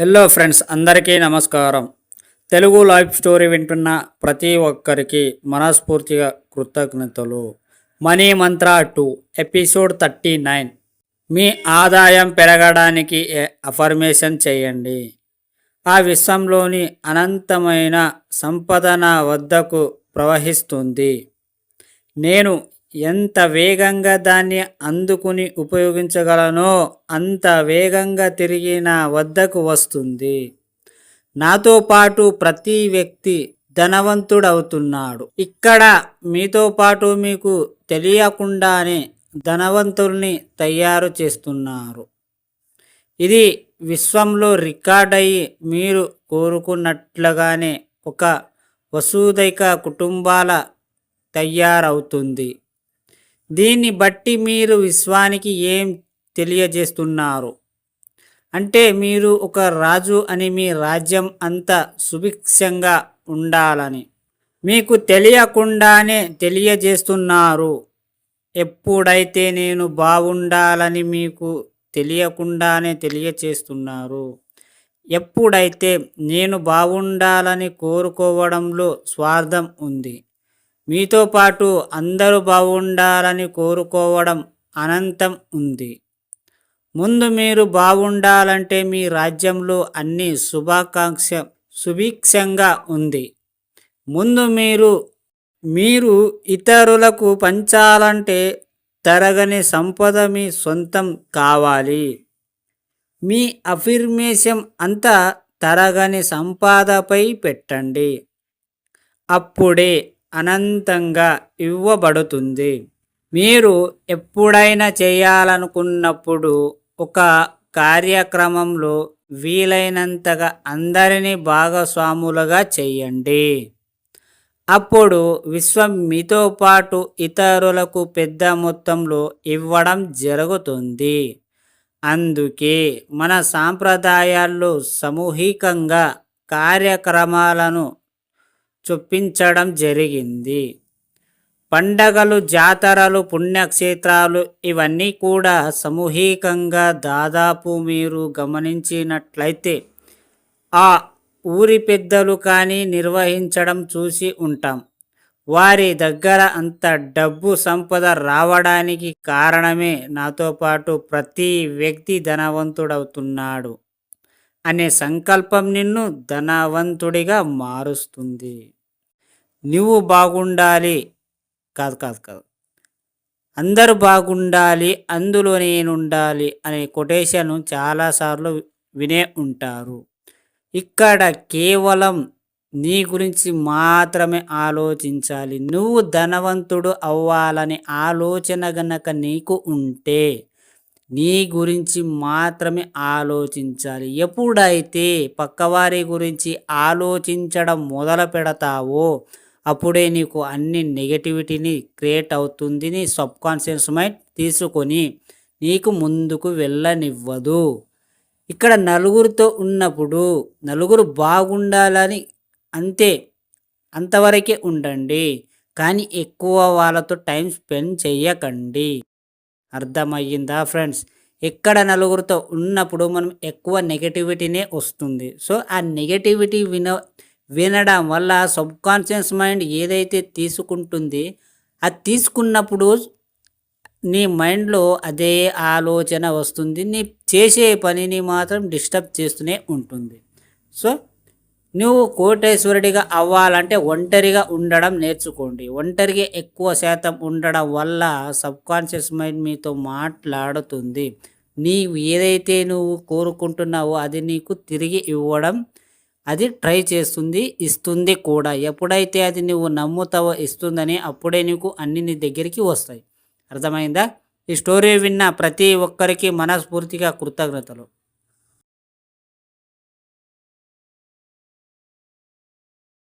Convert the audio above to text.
Hello friends అందరికీ నమస్కారం. Telugu life story వింటున్న ప్రతి ఒక్కరికి మనస్ఫూర్తిగా కృతజ్ఞతలు. Money Mantra two episode thirty nine. మీ ఆదాయం పెరగడానికి అఫర్మేషన్ చేయండి. ఆ విశ్వంలోని అనంతమైన సంపద నా వద్దకు ప్రవహిస్తుంది. నేను ఎంత వేగంగా దాన్ని అందుకుని ఉపయోగించగలనో అంత వేగంగా తిరిగి నా వద్దకు వస్తుంది. నాతో పాటు ప్రతి వ్యక్తి ధనవంతుడవుతున్నాడు. ఇక్కడ మీతో పాటు మీకు తెలియకుండానే ధనవంతుల్ని తయారు చేస్తున్నారు. ఇది విశ్వంలో రికార్డ్ అయ్యి మీరు కోరుకున్నట్లుగానే ఒక వసుదైక కుటుంబాల తయారవుతుంది. దీన్ని బట్టి మీరు విశ్వానికి ఏం తెలియజేస్తున్నారు? అంటే మీరు ఒక రాజు అని మీ రాజ్యం అంత సుభిక్షంగా ఉండాలని. మీకు తెలియకుండానే తెలియజేస్తున్నారు. ఎప్పుడైతే నేను బాగుండాలని మీకు తెలియకుండానే తెలియచేస్తున్నారు. ఎప్పుడైతే నేను బాగుండాలని కోరుకోవడంలో స్వార్థం ఉంది. మీతో పాటు అందరూ బాగుండాలని కోరుకోవడం అనంతం ఉంది. ముందు మీరు బాగుండాలంటే మీ రాజ్యంలో అన్ని శుభాకాంక్ష సుభిక్షంగా ఉంది. ముందు మీరు మీరు ఇతరులకు పంచాలంటే తరగని సంపద మీ సొంతం కావాలి. మీ అఫిర్మేషన్ అంతా తరగని సంపాదపై పెట్టండి. అప్పుడే అనంతంగా ఇవ్వబడుతుంది. మీరు ఎప్పుడైనా చేయాలనుకున్నప్పుడు ఒక కార్యక్రమంలో వీలైనంతగా అందరినీ భాగస్వాములుగా చేయండి. అప్పుడు విశ్వం మీతో పాటు ఇతరులకు పెద్ద మొత్తంలో ఇవ్వడం జరుగుతుంది. అందుకే మన సాంప్రదాయాల్లో సామూహికంగా కార్యక్రమాలను చొప్పించడం జరిగింది. పండగలు జాతరలు పుణ్యక్షేత్రాలు ఇవన్నీ కూడా సామూహికంగా దాదాపు మీరు గమనించినట్లయితే ఆ ఊరి పెద్దలు కానీ నిర్వహించడం చూసి ఉంటాం. వారి దగ్గర అంత డబ్బు సంపద రావడానికి కారణమే నాతో పాటు ప్రతి వ్యక్తి ధనవంతుడవుతున్నాడు అనే సంకల్పం నిన్ను ధనవంతుడిగా మారుస్తుంది. నువ్వు బాగుండాలి. కాదు కాదు కాదు. అందరూ బాగుండాలి అందులో నేను ఉండాలి అనే కొటేషన్ చాలాసార్లు వినే ఉంటారు. ఇక్కడ కేవలం నీ గురించి మాత్రమే ఆలోచించాలి. నువ్వు ధనవంతుడు అవ్వాలనే ఆలోచన గనక నీకు ఉంటే నీ గురించి మాత్రమే ఆలోచించాలి. ఎప్పుడైతే పక్కవారి గురించి ఆలోచించడం మొదలు పెడతావో అప్పుడే నీకు అన్ని నెగటివిటీని క్రియేట్ అవుతుంది నీ సబ్కాన్షియస్ మైండ్ తీసుకొని నీకు ముందుకు వెళ్ళనివ్వదు. ఇక్కడ నలుగురితో ఉన్నప్పుడు నలుగురు బాగుండాలని అంతే అంతవరకే ఉండండి. కానీ ఎక్కువ వాళ్ళతో టైం స్పెండ్ చేయకండి అర్థమయ్యిందా ఫ్రెండ్స్ ఎక్కడ నలుగురితో ఉన్నప్పుడు మనం ఎక్కువ నెగటివిటీనే వస్తుంది. సో ఆ నెగటివిటీ విన వినడం వల్ల సబ్కాన్షియస్ మైండ్ ఏదైతే తీసుకుంటుంది అది తీసుకున్నప్పుడు నీ మైండ్లో అదే ఆలోచన వస్తుంది. నీ చేసే పనిని మాత్రం డిస్టర్బ్ చేస్తూనే ఉంటుంది. సో నువ్వు కోటేశ్వరుడిగా అవ్వాలంటే ఒంటరిగా ఉండడం నేర్చుకోండి. ఒంటరిగా ఎక్కువ శాతం ఉండడం వల్ల సబ్కాన్షియస్ మైండ్ మీతో మాట్లాడుతుంది. నీవు ఏదైతే నువ్వు కోరుకుంటున్నావో అది నీకు తిరిగి ఇవ్వడం అది ట్రై చేస్తుంది ఇస్తుంది కూడా. ఎప్పుడైతే అది నువ్వు నమ్ముతావో ఇస్తుందని అప్పుడే నీకు అన్ని నీ దగ్గరికి వస్తాయి. అర్థమైందా? ఈ స్టోరీ విన్న ప్రతి ఒక్కరికి మనస్ఫూర్తిగా కృతజ్ఞతలు.